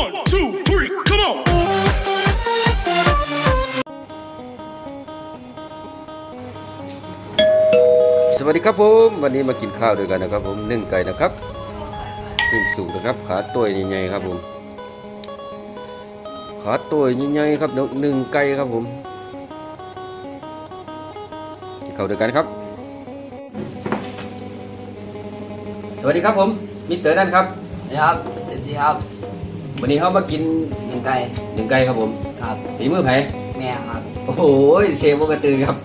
One, two, three, come on. สวัสดีครับผม วันนี้มากินข้าวด้วยกันนะครับผมนึ่งไก่นะครับนึ่งสุกนะครับ ขาตัวใหญ่ๆครับผม ขาตัวใหญ่ๆครับเดี๋ยวหนึ่งไก่ครับผมกินข้าวด้วยกันครับ สวัสดีครับผมมิสเตอร์นั่นครับนะครับเต็มที่ครับ วันนี้เขามากินหนึ่งไก่หนึ่งไก่ครับผมครับฝีมือไผแม่ครับโอ้โหเชฟวงกระตือครับ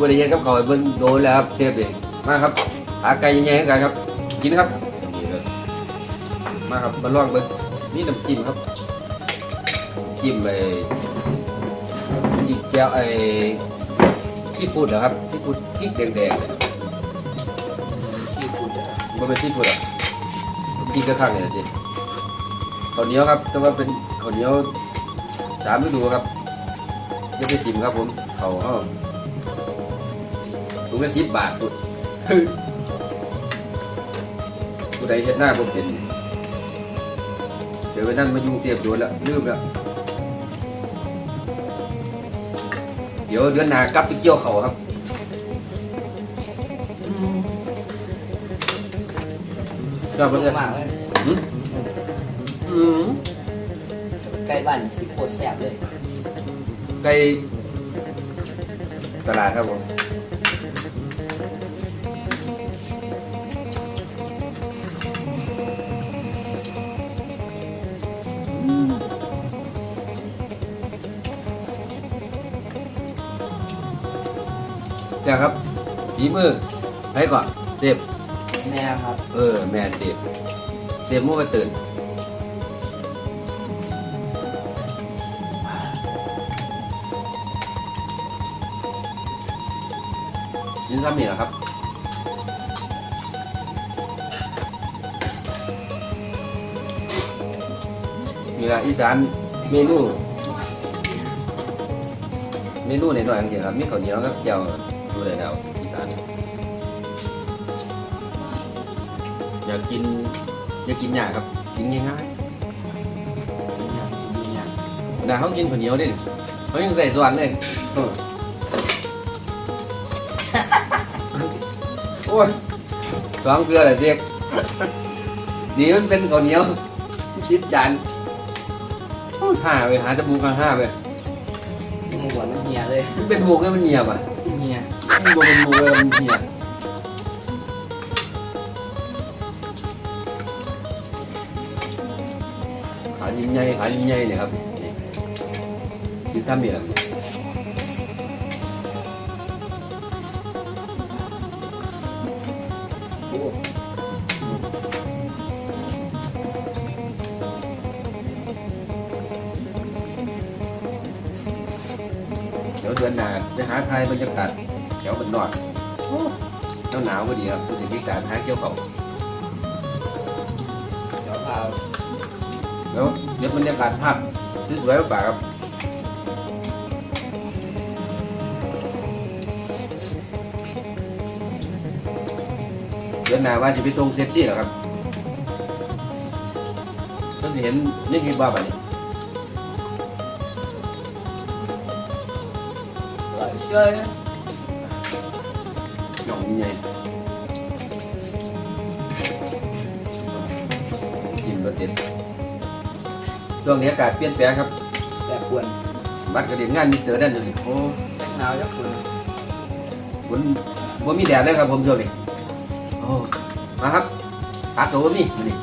บริเวณกับเขาวให้เบิ่งโดนแล้วครับเชฟดิมาครับ หาไก่ใหญ่ๆให้กันครับ กินครับนี่เลยมาครับมาลองเบิ่งนี่น้ำจิ้มครับจิ้มไปจิ้มแก้วไอ้ที่ฟูดเหรอครับที่ฟูดพริกแดงๆเลยซีฟู้ดมันเป็นที่ฟูดอะพริกกระข้างเนี่ยจิ ข้าวเหนียวครับ แต่ว่าเป็นข้าวเหนียวสามฤดูครับยังไม่จิ้มครับผมเขาวเขาถุงละสิบบาทพุดผู้ใดเห็นหน้าผมเป็นเดี๋ยวไปนั่นมายุ่งเตียบโดนแล้วลืมแล้วเดี๋ยวเดือนหน้ากลับไปเกี่ยวเขาครับชอบเยเพื่อนอะมากเลย อืมไก่บ้านนี่สิโคตรแซ่บเลยไก่ตลาดครับผมเดี๋ยวครับฝีมือให้ก่อนเจ็บแม่ครับ เออ แม่เจ็บเจ็บมั่วก็ตื่น นี่ซ้ำนี่แหละครับ นี่แหละอีสานเมนู เมนูในหน่อยๆจริงๆครับ มีข้าวเหนียวกับเจียวดูได้แล้วอีสานอยากกินอยากกินอย่างครับ กินง่ายดีเนี่ยๆนะเขากินข้าวเหนียวดิเขายังใส่ส่วนเลย โอ้ยสองเกลือเลยเด็กดีมันเป็นข้าวเหนียวชิดจานโอ้ยห้าไปหาจมูกกันห้าไปมึงหวนมันเหียเลยมันเป็นหมูกให้มันเหนียบอะเหียมันบ่เป็นหมูเลยมันเหนียบขายิ่งใหญ่ขายิ่งใหญ่เนี่ยครับนี่กินซ้ำนี่แหละ ดือนหน้าไปหาไทยบรรยากาศแถวบนนอกหนาวหนาวๆพอดีครับผู้จัดการหาเกี่ยวเขาเจ้าพาแล้วเดี๋ยวบรรยากาศภาพสวยๆมาฝากครับเดือนหน้าว่าจะไปส่งเซฟซี่เหรอครับเพิ่งเห็นนี่คิดว่าแบบนี้ อร่อยเชื่อหน่องยังไงกินรสเด็ดช่วงนี้อากาศเปลี่ยนแปลงครับแบบกวนบัตรกระเดียนงานมีเตอร์นั่นอยู่นี่โอ้แป้งหนาวจักคนฝนบ่มีแดดเลยครับผมช่วงนี้โอ้มาครับพักตัวบ่มีมานี่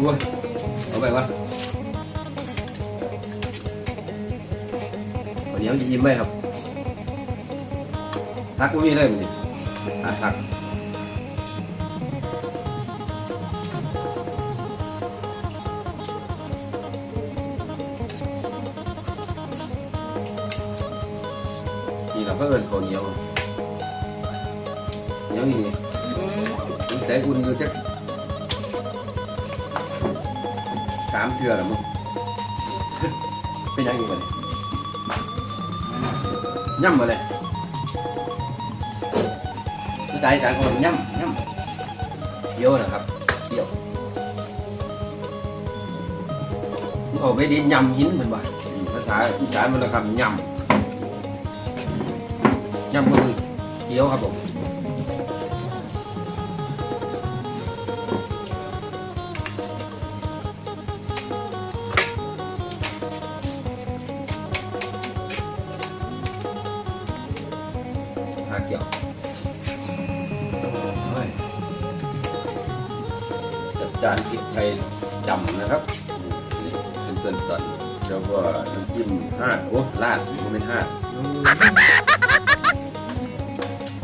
อุ้ยเอาไปวะวันนี้เอายิ้มไหมครับพักบ่มีเลยมันนี่อะพักนี่เราก็เอินเขาเหนียวเหนียวนี่แต่อุ่นอยู่จักามเทือแล้วมั้งเป็นยังไงวะเนี่ยย่ำมาเลยภาษาอีสานเขาบอกย่ำย่ำเคี้ยวนะครับเคี้ยวมันออกไปดีย่ำหินเหมือนว่าภาษาอีสานมันละคำย่ำย่ำก็คือเคี้ยวครับผม จัดจานพริกไทยดำนะครับนี่เป็นต้นตอนแล้วก็น้ำจิ้มห้าดโอ้ลาดมันเป็นห้าด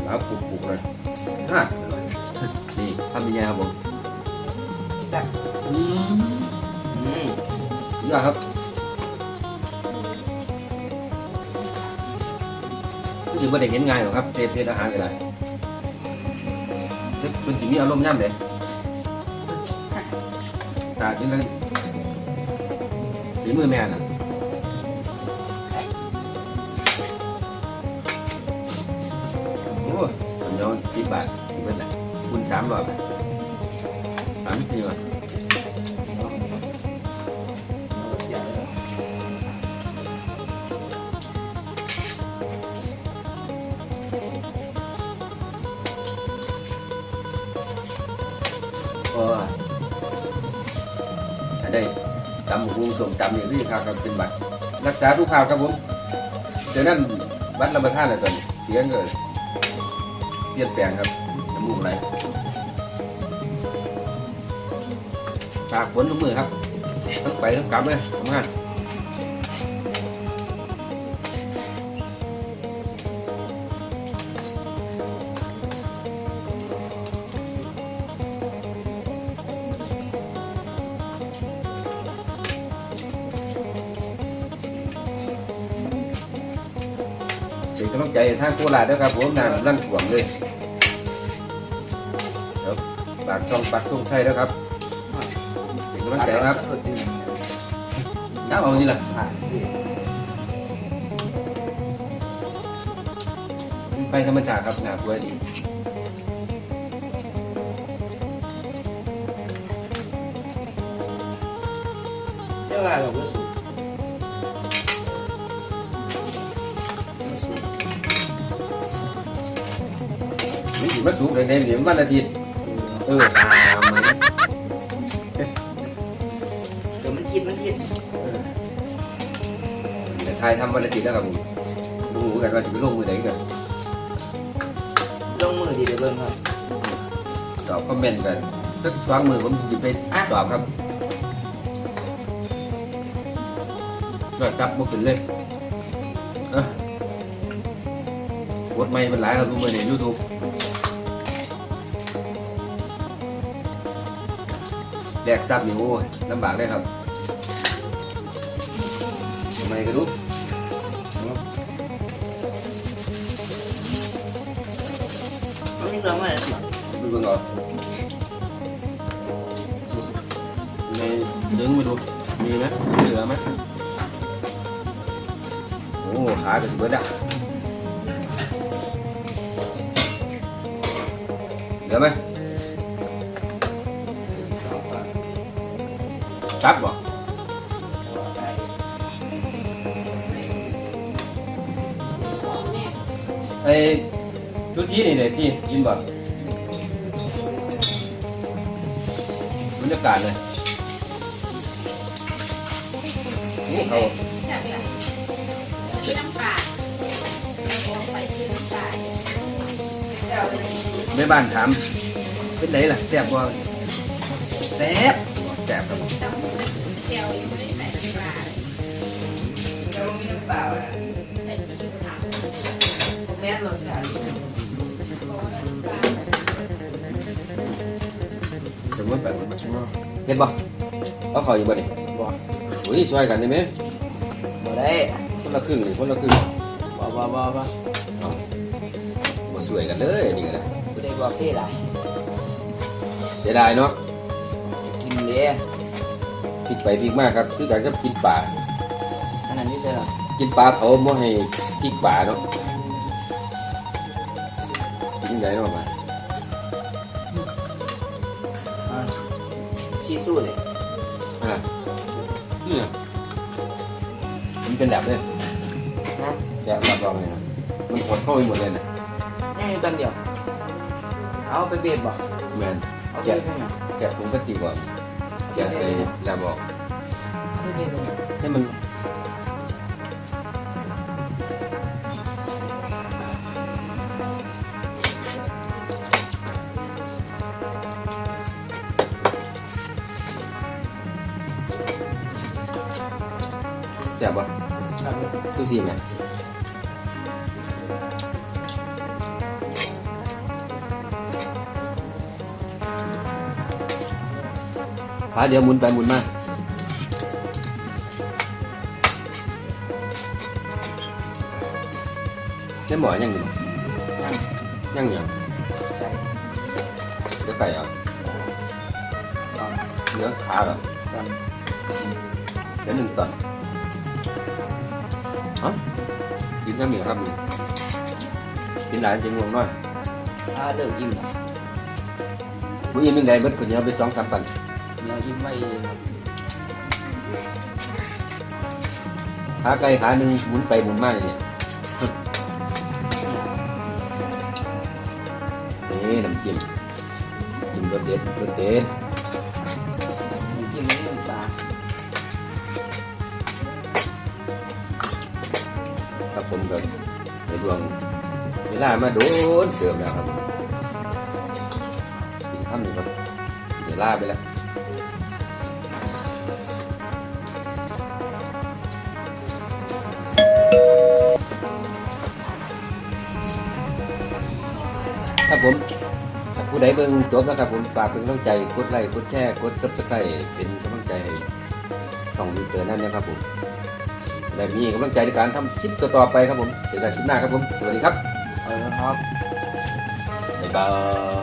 แล้วปลุกๆเลยห้าดอร่อยนี่ทำยังไงครับผมแซ่บอืมอืมยอดครับก็ถือว่าได้เห็นง่ายหรอกครับเทปเทศอาหารก็ได้แต่มันจะมีอารมณ์ย่ำเลยตาที่นั่นฝีมือแม่น่ะโอ้ยผมยอมสิบบาทเบิดละคุณสามร้อยบาทสามสี่บาท ได้ตำหุงสมตำอย่างที่ครับครับเป็นบัตรรักษาทุกข่าวครับผมเดี๋ยวนั้นบัตรรับประทานอะไรตอนเสียงก็เปลี่ยนแปลงครับน้ำมูกไหลปากฝนทุกมือครับทั้งไปทั้งกลับเลยทำงานางโคราชด้วยครับผมนานรั่นถ่วงเลยครับปากช่องปากตุ้งไทยแล้วครับเป็นกำลังใจครับสะดุดจริงน้ำเอานี่แหละๆขาดพี่ไปธรรมชาติครับหนาตัวดีเรียกว่าเราก็สู มันสิมาสูงเลยในเหลี่ยมวันอาทิตย์เออตามไหมเดี๋ยวมันคิดมันคิดแต่ทายทำวันอาทิตย์แล้วครับผมดูกันว่าจะไปลงมือไหนกันลงมือดีเดี๋ยวเบิ่งครับตอบคอมเมนต์กันสักสองมือผมจะไปตอบครับก็จับบุกขึ้นเลยเอ้อกดไม่เป็นหลายครับทุกมือในยูทูบ แลกซับนี่โอ้ยลำบากได้ครับทำไมกันลูกมันมีตัวมาเลยดูเบิ่งเอาในดึงไปดูมีไหมเหลือไหมโอ้ขาเป็นเบิดอะเหลือไหม ตับบ่ใช่ไอ้ชุดที่นี่เนี่ยพี่กินบ่บรรยากาศเลยนี่เขาแบบนี้มีน้ำปลาลงไปซื้อน้ำปลาเดี๋ยวเลยแม่บ้านถามเป็นไหนล่ะแซ่บบ่แซ่บ แซ่บครับจำเจียวยังไม่ได้ใส่น้ำปลาเลยแล้วมันมีน้ำเปล่าอะใส่ดีอยู่ค่ะผมแม่รสชาติเพราะว่าน้ำปลาสมมติแบบเห็นบ่เอาเขาอยู่บ่นี่บ่อุ้ยช่วยกันได้ไหมบ่ได้คนละครึ่งคนละครึ่งบ่บ่บ่บ่มาช่วยกันเลยนี่ก็ได้บ่ได้บอกที่ไรเสียดายเนาะ นเด้พลิกไปพลิกมากครับคือการกับกินป่าอันนั้นอยู่ใช่หรออกินปลาเผาบ่ให้พริกป่าเนาะกินยังไงเนาะมาอ่าชีสู้เลยอะนี่น่ะมันเป็นแบบเนี่ยนะแบบรับรองเลยนะมันหดเข้าไปหมดเลยนะนี่ตันเดียว เอาไปเบียดบ่แมนเอาไปเบียดไปไหนแกะถุงพลาสติกก่อน อกเอาไปเบียดไปไหนให้มันแซ่บปะครับซูซี่ไหม ขาเดี๋ยวหมุนไปหมุนมาใช่หมอยังอยู่ยังยังยังใส่เดี๋ยวไก่เหรอตอนเนื้อขาเหรอตอนเดี๋ยวหนึ่งตอนฮะกินข้าวเหนียวครับมึงกินหลายจะง่วงน้อยอ่าเริ่มอิ่มแล้วมึงยังเป็นไงเบิดคนเดียวไปจ้องกันปัน เดี๋ยวอิ่มไว้เลยครับขาไก่ขาหนึ่งหมุนไปหมุนมาเนี่ยนี่น้ำจิ้มจิ้มรสเด็ดรสเด็ดน้ำจิ้มไม่มีปลาครับผมก็ในดวงเวลามาโดนเติมแล้วครับกินข้าวหนึ่งครับเดี๋ยวลาไปแล้ว ผมถ้าผู้ใดเบิ่งจบนะครับผมฝากเป็นกำลังใจกดไลค์กดแชร์กดซับสไครต์เป็นกำลังใจให้ต้องมีเตือนนั่นนะครับผมได้มีกำลังใจในการทำคลิปต่อๆไปครับผมเจอกันคลิปหน้าครับผม สวัสดีครับ เอาละครับ บ๊ายบาย